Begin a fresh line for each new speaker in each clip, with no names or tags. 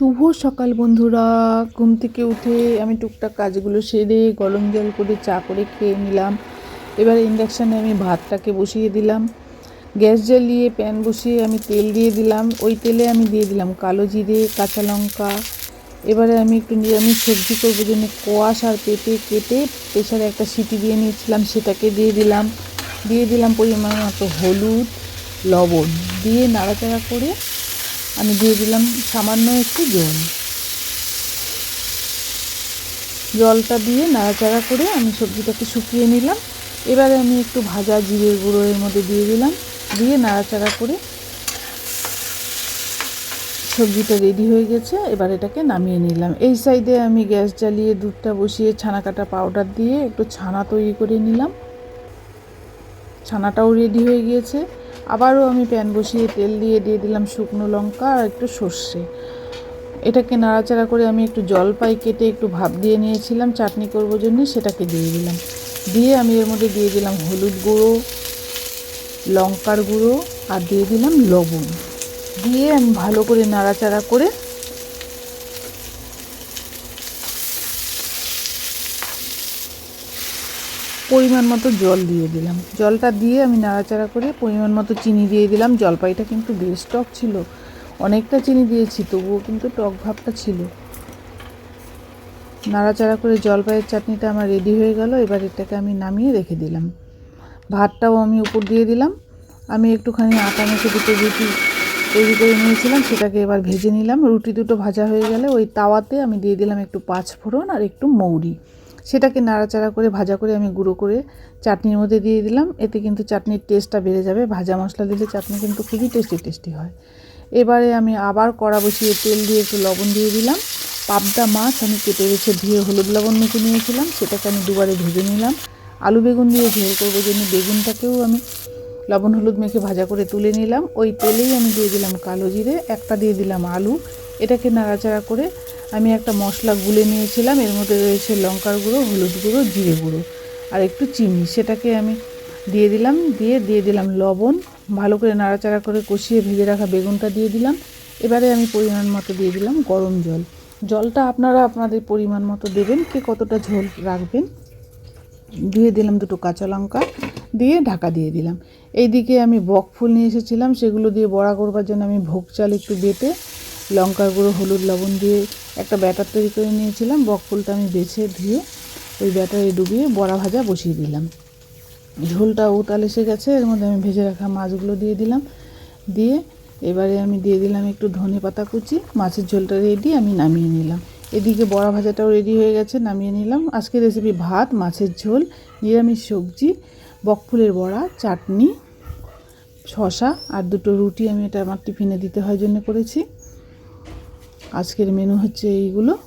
শুভ সকাল বন্ধুরা। ঘুম থেকে উঠে আমি টুকটাক কাজগুলো সেরে গরম জল করে চা করে খেয়ে নিলাম। এবার ইন্ডাকশানে আমি ভাতটাকে বসিয়ে দিলাম। গ্যাস জ্বালিয়ে প্যান বসিয়ে আমি তেল দিয়ে দিলাম। ওই তেলে আমি দিয়ে দিলাম কালো জিরে, কাঁচা লঙ্কা। এবারে আমি একটু নিরামিষ সবজি করব জন্য কোয়াশ আর পেঁপে কেটে প্রেশারে একটা সিটি দিয়ে নিয়েছিলাম, সেটাকে দিয়ে দিলাম। দিয়ে দিলাম পরিমাণ মতো হলুদ, লবণ। দিয়ে নাড়াচাড়া করে আমি দিয়ে দিলাম সামান্য একটু জল। জলটা দিয়ে নাড়াচাড়া করে আমি সবজিটাকে শুকিয়ে নিলাম। এবারে আমি একটু ভাজা জিরের গুঁড়ো এর মধ্যে দিয়ে দিলাম। দিয়ে নাড়াচাড়া করে সবজিটা রেডি হয়ে গেছে। এবার এটাকে নামিয়ে নিলাম। এই সাইডে আমি গ্যাস জ্বালিয়ে দুধটা বসিয়ে ছানা কাটা পাউডার দিয়ে একটু ছানা তৈরি করে নিলাম। ছানাটাও রেডি হয়ে গিয়েছে। আবারও আমি প্যান বসিয়ে তেল দিয়ে দিয়ে দিলাম শুকনো লঙ্কা আর একটু সর্ষে। এটাকে নাড়াচাড়া করে আমি একটু জলপাই কেটে একটু ভাপ দিয়ে নিয়েছিলাম, চাটনি করব জন্য সেটাকে দিয়ে দিলাম। দিয়ে আমি এর মধ্যে দিয়ে দিলাম হলুদ গুঁড়ো, লঙ্কার গুঁড়ো আর দিয়ে দিলাম লবণ। দিয়ে আমি ভালো করে নাড়াচাড়া করে পরিমাণ মতো জল দিয়ে দিলাম। জলটা দিয়ে আমি নাড়াচাড়া করে পরিমাণ মতো চিনি দিয়ে দিলাম। জলপাইটা কিন্তু বেশ টক ছিল। অনেকটা চিনি দিয়েছি, তবুও কিন্তু টক ভাবটা ছিল। নাড়াচাড়া করে জলপাইয়ের চাটনিটা আমার রেডি হয়ে গেল। এবার এটাকে আমি নামিয়ে রেখে দিলাম। ভাতটাও আমি উপর দিয়ে দিলাম। আমি একটুখানি আটা মেখে দুটো রুটি তৈরি করে নিয়েছিলাম, সেটাকে এবার ভেজে নিলাম। রুটি দুটো ভাজা হয়ে গেলে ওই তাওয়াতে আমি দিয়ে দিলাম একটু পাঁচ ফোড়ন আর একটু মৌরি। সেটাকে নাড়াচাড়া করে, ভাজা করে আমি গুঁড়ো করে চাটনির মধ্যে দিয়ে দিলাম। এতে কিন্তু চাটনির টেস্টটা বেড়ে যাবে। ভাজা মশলা দিলে চাটনি কিন্তু খুবই টেস্টি টেস্টি হয়। এবারে আমি আবার কড়া বসিয়ে তেল দিয়ে একটু লবণ দিয়ে দিলাম। পাবদা মাছ আমি কেটে রেখে ধুয়ে হলুদ লবণ মেখে নিয়েছিলাম। সেটাকে আমি দুবারে ভেজে নিলাম। আলু বেগুন দিয়ে ঝোল করব জন্য বেগুনটাকেও আমি লবণ, হলুদ মেখে ভাজা করে তুলে নিলাম। ওই তেলেই আমি দিয়ে দিলাম কালো জিরে, একটা দিয়ে দিলাম আলু। এটাকে নাড়াচাড়া করে আমি একটা মশলা গুলে নিয়েছিলাম। এর মধ্যে রয়েছে লঙ্কার গুঁড়ো, হলুদ গুঁড়ো, জিরে গুঁড়ো আর একটু চিনি। সেটাকে আমি দিয়ে দিলাম, দিয়ে দিয়ে দিলাম লবণ। ভালো করে নাড়াচাড়া করে কষিয়ে ভেজে রাখা বেগুনটা দিয়ে দিলাম। এবারে আমি পরিমাণ মতো দিয়ে দিলাম গরম জল। জলটা আপনারা আপনাদের পরিমাণ মতো দেবেন, কে কতটা ঝোল রাখবেন। দিয়ে দিলাম দুটো কাঁচা লঙ্কা। দিয়ে ঢাকা দিয়ে দিলাম। এইদিকে আমি বক ফুল নিয়ে এসেছিলাম, সেগুলো দিয়ে বড়া করবার জন্য আমি ভোগ চাল একটু বেটে লঙ্কার গুঁড়ো, হলুদ, লবণ দিয়ে একটা ব্যাটার তৈরি করে নিয়েছিলাম। বক ফুলটা আমি বেছে ধুয়ে ওই ব্যাটারে ডুবিয়ে বড়া ভাজা বসিয়ে দিলাম। ঝোলটা উতাল এসে গেছে, এর মধ্যে আমি ভেজে রাখা মাছগুলো দিয়ে দিলাম। দিয়ে এবারে আমি দিয়ে দিলাম একটু ধনে পাতা কুচি, মাছের ঝোলটা রেডি আমি নামিয়ে নিলাম। এদিকে বড়া ভাজাটাও রেডি হয়ে গেছে, নামিয়ে নিলাম। আজকের রেসিপি ভাত, মাছের ঝোল, নিরামিষ সবজি বকফুলের বড়া, চাটনি শশা আর দুটো রুটি আমি এটা আমার টিফিনে দিতে হয় জন্য করেছি। আজকের মেনু হচ্ছে এইগুলো।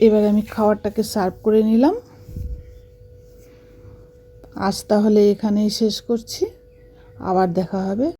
এবার আমি খাবারটাকে সার্ভ করে নিলাম। আজ তাহলে এখানেই শেষ করছি। আবার দেখা হবে।